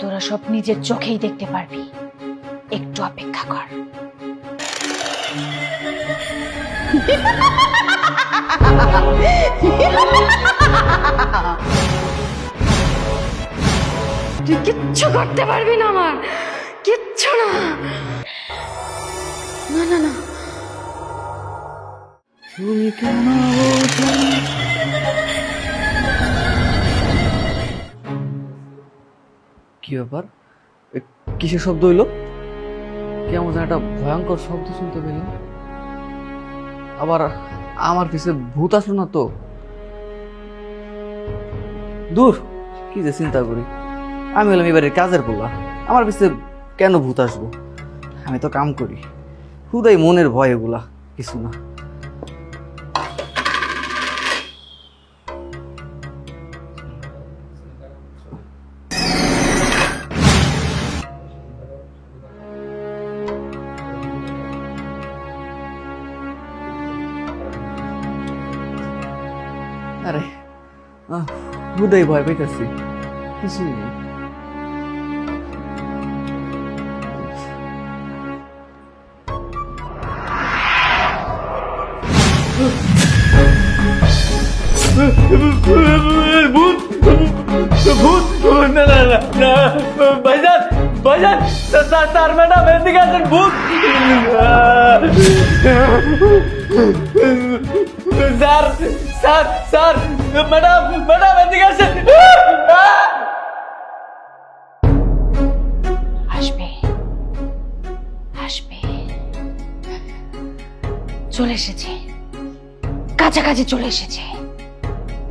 তোরা সব নিজের চোখেই দেখতে পারবি। একটু অপেক্ষা কর। তুই কিচ্ছু করতে পারবি না আমার। কিচ্ছু না। না না না। তুমি কেন কি ব্যাপার? কিসের শব্দ হইল? কেমন যেন একটা ভয়ঙ্কর শব্দ শুনতে পেলাম আবার আমার পিছে ভূত আসলো না তো? দূর, কি যে চিন্তা করি। আমি হলাম এবারে কাজের পোলা। আমার পিছে কেন ভূত আসব? আমি তো কাম করি। হুদাই মনের ভয় এগুলা, কিছু না। আরে হুদাই ভয় পাইতেছি কিছুই নেই ভূত ভূত না না না ভাইজান ভাইজান স্যার স্যার ম্যাডাম এদিকে আসেন ভূত। Sir sir sir madam madam এদিকে আসেন। আসবে আসবে। চলে এসেছে। কাছাকাছি চলে এসেছে।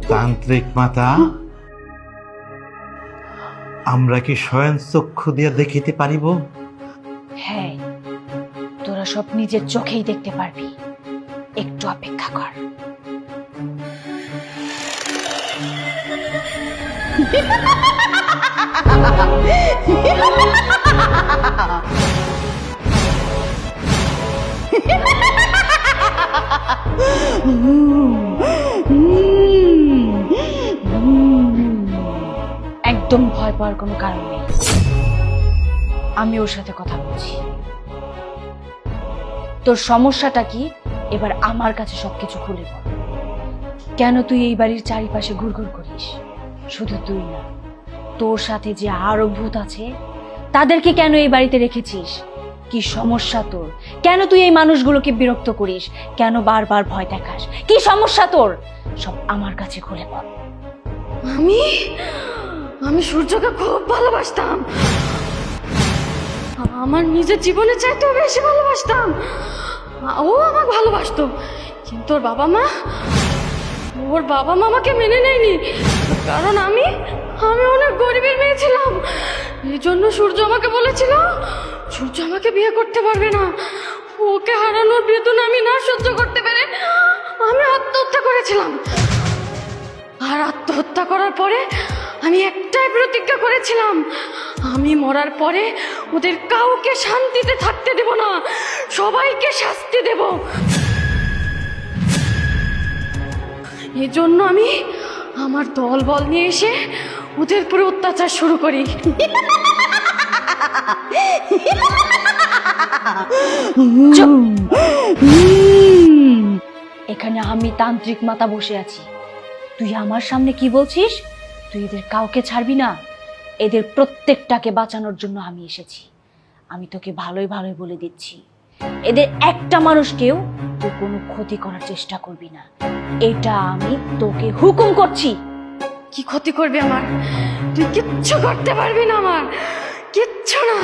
তান্ত্রিক মাতা? আমরা কি স্বয়ং চক্ষু দিয়ে দেখিতে পারিব? হ্যাঁ তোরা সব নিজের চোখেই দেখতে পারবি। একটু অপেক্ষা কর। একদম ভয় পাওয়ার কোনো কারণ নেই। আমি ওর সাথে কথা বলছি। তোর সমস্যাটা কি? এবার আমার কাছে সবকিছু খুলে বল। কেন তুই এই বাড়ির চারিপাশে ঘুরঘুর করিস? শুধু তুই না, তোর সাথে যে আরও ভূত আছে, তাদেরকে কেন এই বাড়িতে রেখেছিস? কি সমস্যা তোর? কেন তুই এই মানুষগুলোকে বিরক্ত করিস? কেন বারবার ভয় দেখাস? কি সমস্যা তোর? সব আমার কাছে খুলে বল। আমি আমি সূর্যকে খুব ভালোবাসতাম। আমার নিজের জীবনের চাইতেও বেশি ভালোবাসতাম। ও আমাকে ভালোবাসতো। কিন্তু ওর বাবা মা, ওর বাবা মা আমাকে মেনে নেয়নি। কারণ আমি আমি অনেক গরিবের মেয়ে ছিলাম। এই জন্য সূর্য আমাকে বলেছিল, সূর্য আমাকে বিয়ে করতে পারবে না। ওকে হারানোর বেতন আমি না সহ্য করতে পেরে আমি আত্মহত্যা করেছিলাম। আর আত্মহত্যা করার পরে আমি একটাই প্রতিজ্ঞা করেছিলাম, আমি মরার পরে ওদের কাউকে শান্তিতে থাকতে দেব না, সবাইকে শাস্তি দেব। এজন্য আমি আমার দল বল নিয়ে এসে ওদের উপরে অত্যাচার শুরু করি। এখানে আমি তান্ত্রিক মাতা বসে আছি। তুই আমার সামনে কি বলছিস? তুই এদের কাউকে ছাড়বি না এদের প্রত্যেকটাকে বাঁচানোর জন্য আমি এসেছি। আমি তোকে ভালোই ভালোই বলে দিচ্ছি। এদের একটা মানুষকেও তুই কোনো ক্ষতি করার চেষ্টা করবি না। এটা আমি তোকে হুকুম করছি। কি ক্ষতি করবে আমার? তুই কিচ্ছু করতে পারবি না আমার। কিচ্ছু না।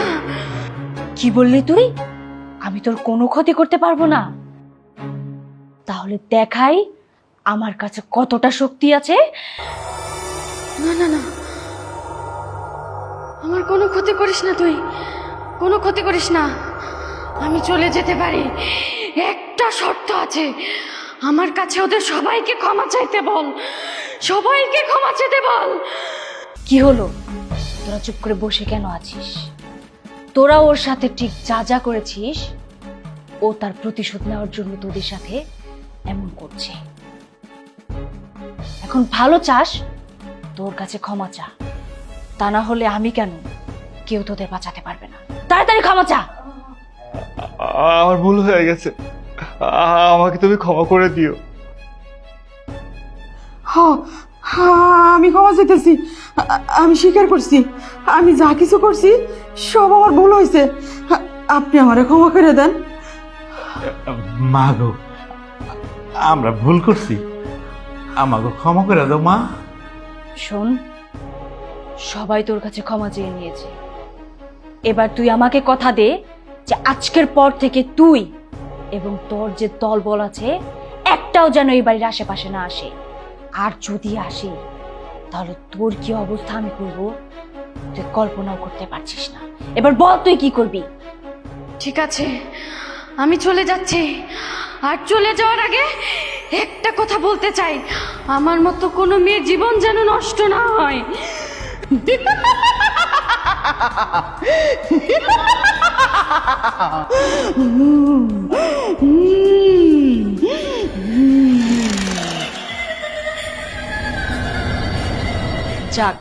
কি বললি তুই? আমি তোর কোনো ক্ষতি করতে পারব না। তাহলে দেখাই আমার কাছে কতটা শক্তি আছে। না না না। আমার কোনো ক্ষতি করিস না তুই। কোনো ক্ষতি করিস না। আমি চলে যেতে পারি। একটা শর্ত আছে। আমার কাছে ওদের সবাইকে ক্ষমা চাইতে বল। সবাইকে ক্ষমা চাইতে বল। কি হলো? তোরা চুপ করে বসে কেন আছিস? তোরা ওর সাথে ঠিক যা যা করেছিস, ও তার প্রতিশোধ নেওয়ার জন্য তোদের সাথে এমন করছে। এখন ভালো চাস তোর কাছে ক্ষমা চা। তা না হলে আমি কেন কেউ তোদের বাঁচাতে পারবে না? তাড়াতাড়ি ক্ষমা চা। আমার ভুল হয়ে গেছে। আমাকে তুমি ক্ষমা করে দিও। হ্যাঁ হ্যাঁ আমি ক্ষমা চাইতেছি। আমি স্বীকার করছি। আমি যা কিছু করছি সব আমার ভুল হয়েছে। আপনি আমারে ক্ষমা করে দেন। মা গো আমরা ভুল করছি। আমাকে ক্ষমা করে দাও মা। শোন, সবাই তোর কাছে ক্ষমা চেয়ে নিয়েছে। এবার তুই আমাকে কথা দে যে আজকের পর থেকে তুই এবং তোর যে দল বল আছে, একটাও যেন এই বাড়ির আশেপাশে না আসে। আর যদি আসে, তাহলে তোর কি অবস্থা আমি করব? তুই কল্পনাও করতে পারছিস না। এবার বল তুই কি করবি? ঠিক আছে, আমি চলে যাচ্ছি। আর চলে যাওয়ার আগে একটা কথা বলতে চাই। আমার মতো কোনো মেয়ের জীবন যেন নষ্ট না হয়। যাক,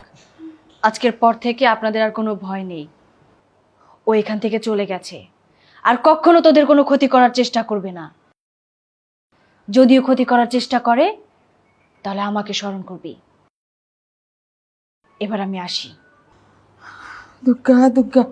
আজকের পর থেকে আপনাদের আর কোনো ভয় নেই। ও এখান থেকে চলে গেছে। আর কখনো তোদের কোনো ক্ষতি করার চেষ্টা করবে না। যদিও ক্ষতি করার চেষ্টা করে তাহলে আমাকে স্মরণ করবি। এবার আমি আসি। দুর্গা দুর্গা